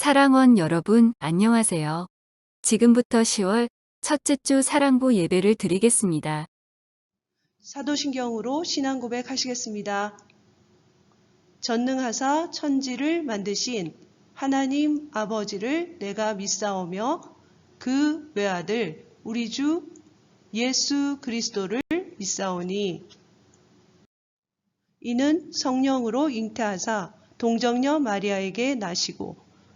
사랑원 여러분, 안녕하세요. 지금부터 10월 첫째 주 사랑부 예배를 드리겠습니다. 사도신경으로 신앙 고백하시겠습니다. 전능하사 천지를 만드신 하나님 아버지를 내가 믿사오며 그 외아들 우리 주 예수 그리스도를 믿사오니 이는 성령으로 잉태하사 동정녀 마리아에게 나시고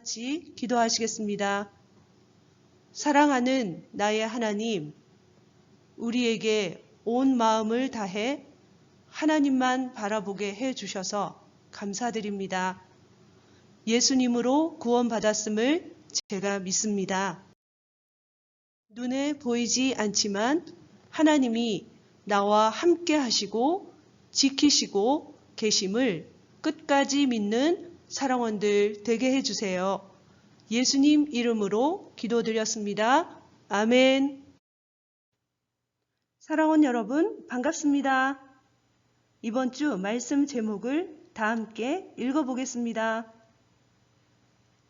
같이 기도하시겠습니다. 사랑하는 나의 하나님, 우리에게 온 마음을 다해 하나님만 바라보게 해 주셔서 감사드립니다. 예수님으로 구원받았음을 제가 믿습니다. 눈에 보이지 않지만 하나님이 나와 함께 하시고 지키시고 계심을 끝까지 믿는 사랑원들 되게 해주세요. 예수님 이름으로 기도드렸습니다. 아멘. 사랑원 여러분, 반갑습니다. 이번 주 말씀 제목을 다 함께 읽어보겠습니다.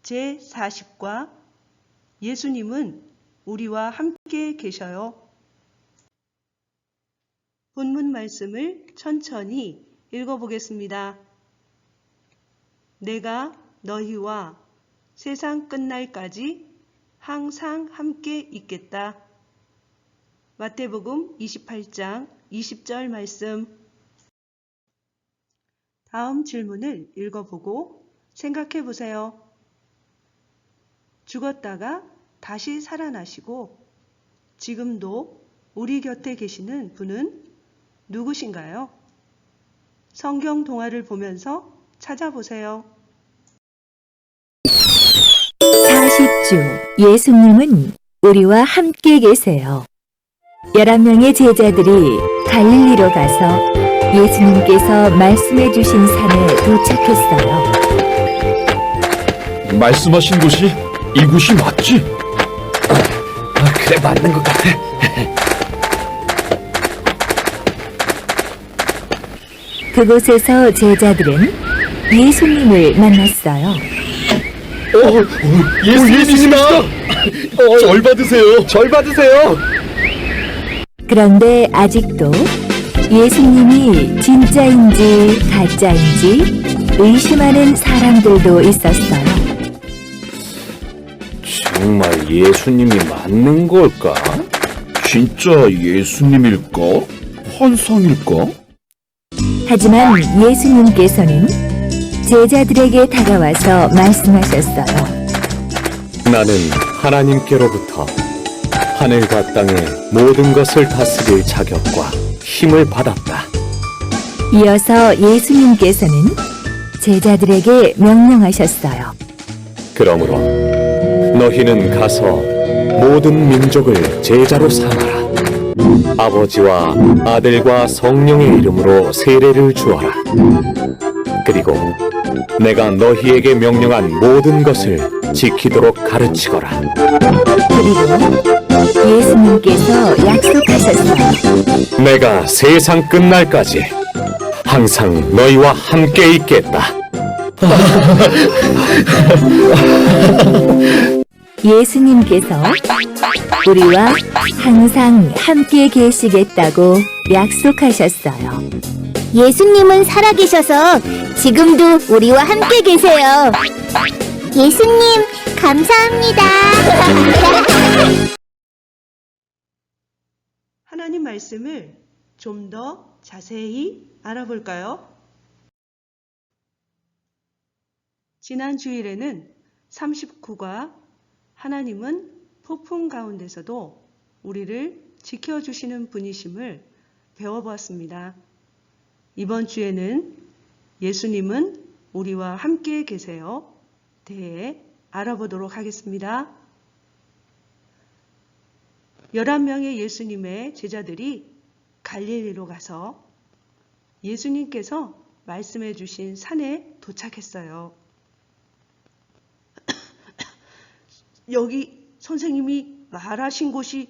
제 40과 예수님은 우리와 함께 계셔요. 본문 말씀을 천천히 읽어보겠습니다. 내가 너희와 세상 끝날까지 항상 함께 있겠다. 마태복음 28장 20절 말씀. 다음 질문을 읽어보고 생각해 보세요. 죽었다가 다시 살아나시고 지금도 우리 곁에 계시는 분은 누구신가요? 성경 동화를 보면서 찾아보세요. 40주 예수님은 우리와 함께 계세요. 11명의 제자들이 갈릴리로 가서 예수님께서 말씀해 주신 산에 도착했어요. 말씀하신 곳이 이곳이 맞지? 아, 그래 맞는 것 같아. 그곳에서 제자들은 예수님을 만났어요. 어, 예수님이다. 절 받으세요. 절 받으세요. 그런데 아직도 예수님이 진짜인지 가짜인지 의심하는 사람들도 있었어요. 정말 예수님이 맞는 걸까? 진짜 예수님일까? 환상일까? 하지만 예수님께서는 제자들에게 다가와서 말씀하셨어요. 나는 하나님께로부터 하늘과 땅의 모든 것을 다스릴 자격과 힘을 받았다. 이어서 예수님께서는 제자들에게 명령하셨어요. 그러므로 너희는 가서 모든 민족을 제자로 삼아라. 아버지와 아들과 성령의 이름으로 세례를 주어라. 그리고 내가 너희에게 명령한 모든 것을 지키도록 가르치거라. 그리고 예수님께서 약속하셨어요. 내가 세상 끝날까지 항상 너희와 함께 있겠다. 예수님께서 우리와 항상 함께 계시겠다고 약속하셨어요. 예수님은 살아계셔서 지금도 우리와 함께 계세요. 예수님, 감사합니다. 하나님 말씀을 좀 더 자세히 알아볼까요? 지난 주일에는 39가 하나님은 폭풍 가운데서도 우리를 지켜주시는 분이심을 배워보았습니다. 이번 주에는 예수님은 우리와 함께 계세요. 대해 알아보도록 하겠습니다. 11명의 예수님의 제자들이 갈릴리로 가서 예수님께서 말씀해 주신 산에 도착했어요. 여기 선생님이 말하신 곳이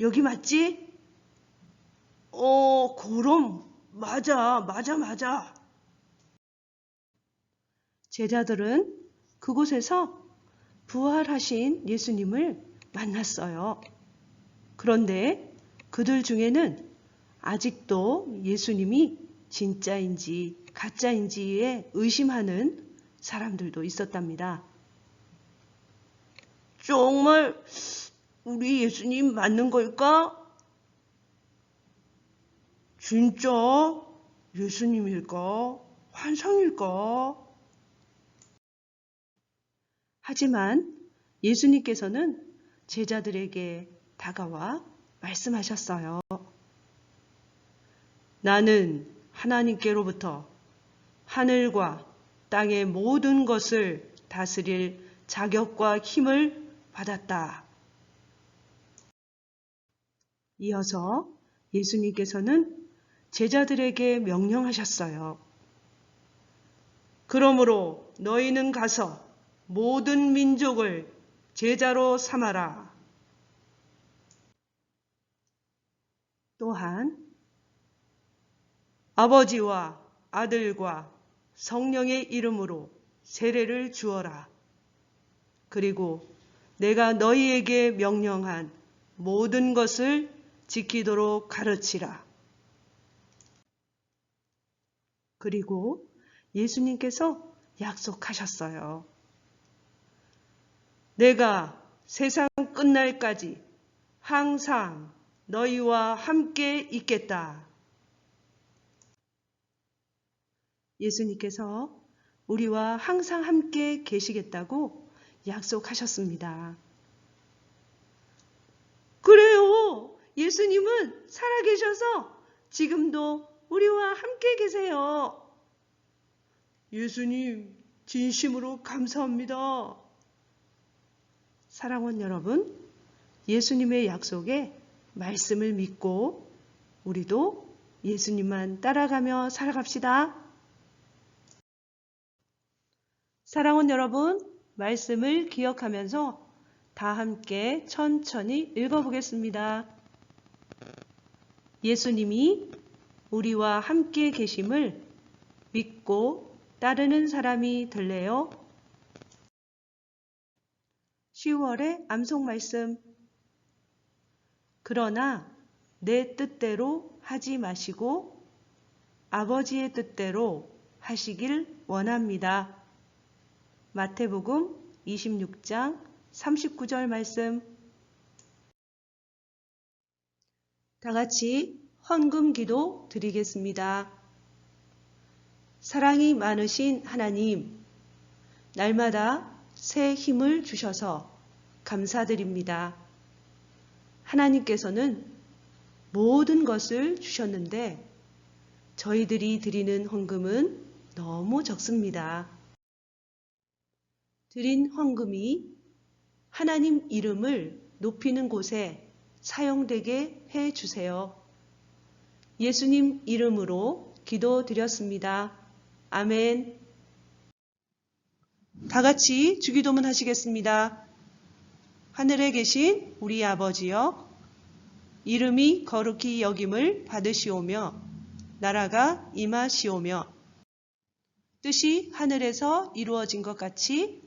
여기 맞지? 어, 그럼 맞아, 맞아, 맞아. 제자들은 그곳에서 부활하신 예수님을 만났어요. 그런데 그들 중에는 아직도 예수님이 진짜인지 가짜인지에 의심하는 사람들도 있었답니다. 정말 우리 예수님 맞는 걸까? 진짜 예수님일까? 환상일까? 하지만 예수님께서는 제자들에게 다가와 말씀하셨어요. 나는 하나님께로부터 하늘과 땅의 모든 것을 다스릴 자격과 힘을 받았다. 이어서 예수님께서는 제자들에게 명령하셨어요. 그러므로 너희는 가서 모든 민족을 제자로 삼아라. 또한 아버지와 아들과 성령의 이름으로 세례를 주어라. 그리고 내가 너희에게 명령한 모든 것을 지키도록 가르치라. 그리고 예수님께서 약속하셨어요. 내가 세상 끝날까지 항상 너희와 함께 있겠다. 예수님께서 우리와 항상 함께 계시겠다고 약속하셨습니다. 그래요. 예수님은 살아계셔서 지금도 우리와 함께 계세요. 예수님, 진심으로 감사합니다. 사랑원 여러분, 예수님의 약속에 말씀을 믿고 우리도 예수님만 따라가며 살아갑시다. 사랑원 여러분, 말씀을 기억하면서 다 함께 천천히 읽어보겠습니다. 예수님이 우리와 함께 계심을 믿고 따르는 사람이 될래요? 10월의 암송 말씀. 그러나 내 뜻대로 하지 마시고 아버지의 뜻대로 하시길 원합니다. 마태복음 26장 39절 말씀. 다 같이 헌금 기도 드리겠습니다. 사랑이 많으신 하나님, 날마다 새 힘을 주셔서 감사드립니다. 하나님께서는 모든 것을 주셨는데 저희들이 드리는 헌금은 너무 적습니다. 드린 헌금이 하나님 이름을 높이는 곳에 사용되게 해 주세요. 예수님 이름으로 기도드렸습니다. 아멘. 다 같이 주기도문 하시겠습니다. 하늘에 계신 우리 아버지여, 이름이 거룩히 여김을 받으시오며, 나라가 임하시오며, 뜻이 하늘에서 이루어진 것 같이